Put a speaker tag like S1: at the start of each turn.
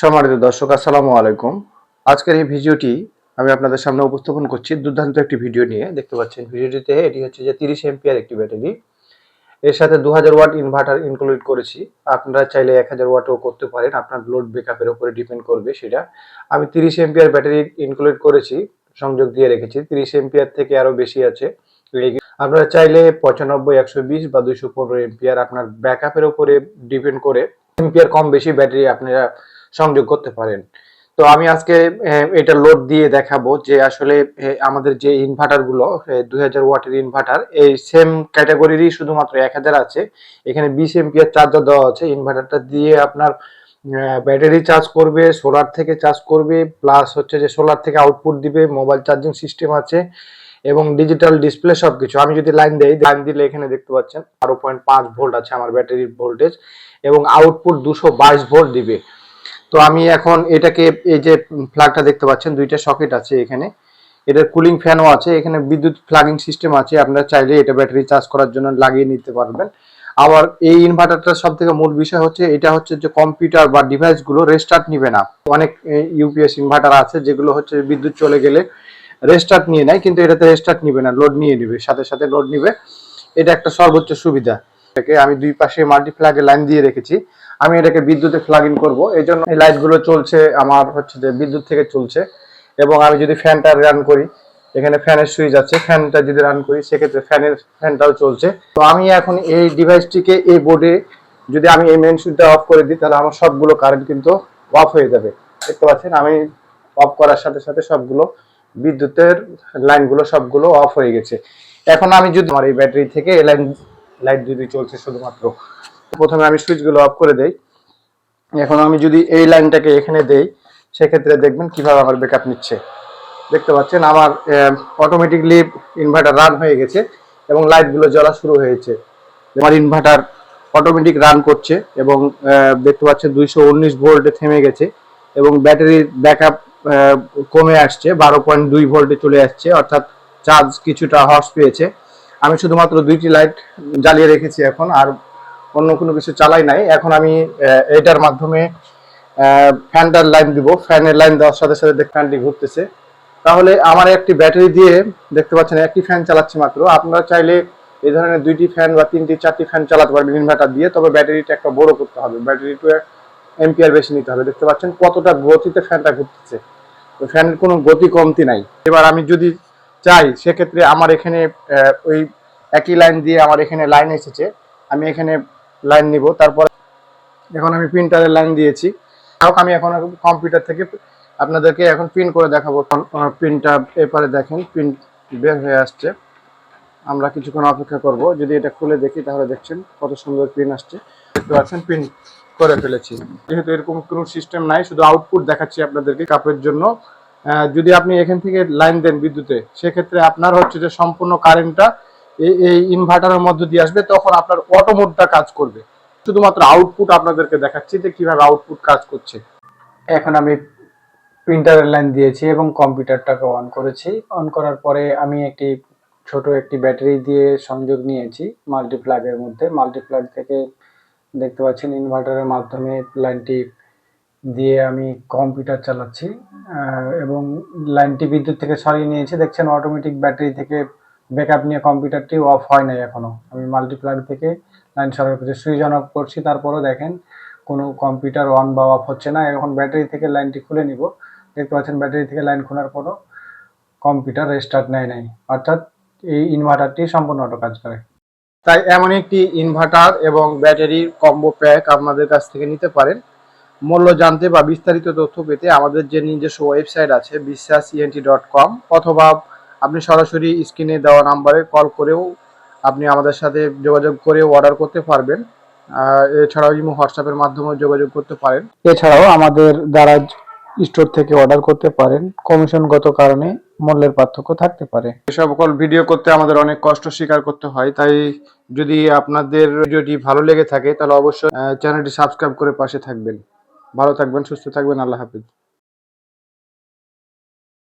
S1: সম্মানিত দর্শক, আসসালামু আলাইকুম। আজকের এই ভিডিওটি আমি আপনাদের সামনে উপস্থাপন করছি। দুর্দান্ত একটি ভিডিও নিয়ে দেখতে পাচ্ছেন ভিডিওটিতে। এটি হচ্ছে যে তিরিশ এমপিআর একটি ব্যাটারি। এর সাথে দু হাজার ওয়াট ইনভার্টার ইনক্লুড করেছি। আপনারা চাইলে এক হাজার ওয়াটও করতে পারেন। আপনার লোড ব্যাকআপের উপরে ডিপেন্ড করবে সেটা। আমি তিরিশ এমপিআর ব্যাটারি ইনক্লুড করেছি, সংযোগ দিয়ে রেখেছি। তিরিশ এমপিআর থেকে আরও বেশি আছে। আপনারা চাইলে পঁচানব্বই, একশো বিশ বা দুইশো পনেরো এমপিআর আপনার ব্যাকআপের উপরে ডিপেন্ড করে এমপিআর কম বেশি ব্যাটারি আপনারা সংযোগ করতে পারেন। তো আমি আজকে এটা লোড দিয়ে দেখাবো যে আসলে আমাদের যে ইনভার্টারগুলো দুই হাজার ওয়াটের ইনভার্টার এই সেম ক্যাটাগরিরই শুধুমাত্র এক হাজার আছে। এখানে বিশ এমপিআর চার্জার দেওয়া আছে। ইনভার্টারটা দিয়ে আপনার ব্যাটারি চার্জ করবে সোলার থেকে চার্জ করবে প্লাস হচ্ছে যে সোলার থেকে আউটপুট দিবে মোবাইল চার্জিং সিস্টেম আছে, এবং ডিজিটাল ডিসপ্লে সবকিছু। আমি যদি লাইন দেই লাইন দিলে এখানে দেখতে পাচ্ছেন, বারো পয়েন্ট পাঁচ ভোল্ট আছে আমার ব্যাটারির ভোল্টেজ এবং আউটপুট দুশো বাইশ ভোল্ট দিবে। তো আমি এখন এটাকে এই যে প্লাগটা দেখতে পাচ্ছেন, দুইটা সকেট আছে এখানে। এটার কুলিং ফ্যানও আছে, এখানে বিদ্যুৎ প্লাগিং সিস্টেম আছে, আপনারা চাইলে এটা ব্যাটারি চার্জ করার জন্য লাগিয়ে নিতে পারবেন। আবার এই ইনভার্টারটার সব থেকে মূল বিষয় হচ্ছে, এটা হচ্ছে যে কম্পিউটার বা ডিভাইসগুলো রেস্টার্ট নিবে না। অনেক ইউপিএস ইনভার্টার আছে, যেগুলো হচ্ছে বিদ্যুৎ চলে গেলে রেস্টার্ট নিয়ে নেয়, কিন্তু এটাতে রেস্টার্ট নিবে না লোড নিয়ে নিবে, সাথে সাথে লোড নিবে। এটা একটা সর্বোচ্চ সুবিধা। এটাকে আমি দুই পাশে মাল্টি ফ্ল্যাগে লাইন দিয়ে রেখেছি। আমি এটাকে বিদ্যুতে প্লাগ ইন করব। এই জন্য এই লাইটগুলো চলছে, আমার হচ্ছে যে বিদ্যুৎ থেকে চলছে। এবং আমি যদি ফ্যানটা রান করি, এখানে ফ্যানের সুইচ আছে ফ্যানটা যদি রান করি, সেক্ষেত্রে ফ্যানের ফ্যানটাও চলছে। তো আমি এখন এই ডিভাইসটিকে এই বোর্ডে যদি আমি এই মেন সুইচটা অফ করে দিই, তাহলে আমার সবগুলো কারেন্ট কিন্তু অফ হয়ে যাবে। দেখতে পাচ্ছেন, আমি অফ করার সাথে সাথে সবগুলো বিদ্যুতের লাইনগুলো সবগুলো অফ হয়ে গেছে। এখন আমি যদি আমার এই ব্যাটারি থেকে এই লাইন লাইট যদি চলছে শুধুমাত্র। প্রথমে আমি সুইচগুলো অফ করে দেই। এখন আমি যদি এই লাইনটাকে এখানে দেই, সেক্ষেত্রে দেখবেন কীভাবে আমার ব্যাকআপ নিচ্ছে। দেখতে পাচ্ছেন আমার অটোমেটিকলি ইনভার্টার রান হয়ে গেছে এবং লাইটগুলো জ্বলা শুরু হয়েছে। আমার ইনভার্টার অটোমেটিক রান করছে এবং দেখতে পাচ্ছেন দুইশো উনিশ ভোল্টে থেমে গেছে এবং ব্যাটারির ব্যাকআপ কমে আসছে, বারো পয়েন্ট দুই ভোল্টে চলে আসছে, অর্থাৎ চার্জ কিছুটা হর্স পেয়েছে। আমি শুধুমাত্র দুইটি লাইট জ্বালিয়ে রেখেছি এখন, আর অন্য কোনো কিছু চালাই নাই। এখন আমি এটার মাধ্যমে ফ্যানটার লাইন দিব। ফ্যানের লাইন দেওয়ার সাথে সাথে দেখ ফ্যানটি ঘুরতেছে। তাহলে আমার একটি ব্যাটারি দিয়ে দেখতে পাচ্ছেন, একটি ফ্যান চালাচ্ছি মাত্র। আপনারা চাইলে এই ধরনের দুইটি ফ্যান বা তিনটি, চারটি ফ্যান চালাতে পারবেন ইনভার্টার দিয়ে। তবে ব্যাটারিটা একটা বড় করতে হবে। ব্যাটারি টু এম্পিয়ার বেশি নিতে হবে। দেখতে পাচ্ছেন কতটা গতিতে ফ্যানটা ঘুরতেছে। ফ্যানের কোনো গতি কমতি নাই। এবার আমি যদি চাই, সেক্ষেত্রে আমার এখানে ওই একই লাইন দিয়ে আমার এখানে লাইন এসেছে। আমি এখানে লাইন নিব, তারপর এখন আমি প্রিন্টারের লাইন দিয়েছি। হোক, আমি এখন কম্পিউটার থেকে আপনাদেরকে এখন প্রিন্ট করে দেখাবো। প্রিন্টটা পেপারে দেখেন প্রিন্ট বের হয়ে আসছে। আমরা কিছুক্ষণ অপেক্ষা করব। যদি এটা খুলে দেখি, তাহলে দেখছেন কত সুন্দর প্রিন্ট আসছে। তো আছেন প্রিন্ট করে ফেলেছি। যেহেতু এরকম কোনো সিস্টেম নাই, শুধু আউটপুট দেখাচ্ছি আপনাদেরকে কাপের জন্য। যদি আপনি এখান থেকে লাইন দেন বিদ্যুতে, সেক্ষেত্রে আপনার হচ্ছে যে সম্পূর্ণ কারেন্টটা এই ইনভার্টারের মধ্যে দিয়ে আসবে, তখন আপনার অটো মোডটা কাজ করবে। শুধুমাত্র আউটপুট আপনাদেরকে দেখাচ্ছি যে কীভাবে আউটপুট কাজ করছে।
S2: এখন আমি প্রিন্টারের লাইন দিয়েছি এবং কম্পিউটারটাকে অন করেছি। অন করার পরে আমি একটি ছোট একটি ব্যাটারি দিয়ে সংযোগ নিয়েছি মাল্টিপ্লাগের মধ্যে। মাল্টিপ্লাগ থেকে দেখতে পাচ্ছেন ইনভার্টারের মাধ্যমে লাইনটি দিয়ে আমি কম্পিউটার চালাচ্ছি। এবং লাইনটি বিদ্যুৎ থেকে সরিয়ে নিয়েছি। দেখছেন অটোমেটিক ব্যাটারি থেকে ব্যাকআপ নিয়ে কম্পিউটারটি অফ হয় নাই এখনও। আমি মাল্টিপ্লাগ থেকে লাইন সরার পরে সুইচ অন অফ করছি, তারপরও দেখেন কোনো কম্পিউটার অন বা অফ হচ্ছে না। এখন ব্যাটারি থেকে লাইনটি খুলে নিব। দেখতে পাচ্ছেন ব্যাটারি থেকে লাইন খোলার পরও কম্পিউটার রেস্টার্ট নেয় নাই। অর্থাৎ এই ইনভার্টারটি সম্পূর্ণ অটো কাজ করে।
S1: তাই এমন একটি ইনভার্টার এবং ব্যাটারির কম্বো প্যাক আপনাদের কাছ থেকে নিতে পারেন। মূল্য জানতে বা বিস্তারিত তথ্য পেতে আমাদের যে নিজস্ব ওয়েবসাইট আছে বিশ্বাস ইএনটি ডট কম অথবা আপনি সরাসরি স্ক্রিনে দেওয়া নাম্বারে কল করেও আপনি আমাদের সাথে যোগাযোগ করে অর্ডার করতে পারবেন। এছাড়াও ইমো হোয়াটসঅ্যাপের মাধ্যমেও যোগাযোগ করতে পারেন।
S2: এছাড়াও আমাদের দ্বারা স্টোর থেকে অর্ডার করতে পারেন। কমিশনগত কারণে মূল্যের পার্থক্য থাকতে পারে।
S1: এই সকল ভিডিও করতে আমাদের অনেক কষ্ট স্বীকার করতে হয়। তাই যদি আপনাদের ভিডিওটি ভালো লেগে থাকে, তাহলে অবশ্যই চ্যানেলটি সাবস্ক্রাইব করে পাশে থাকবেন। ভালো থাকবেন, সুস্থ থাকবেন, আল্লাহ হাফিজ।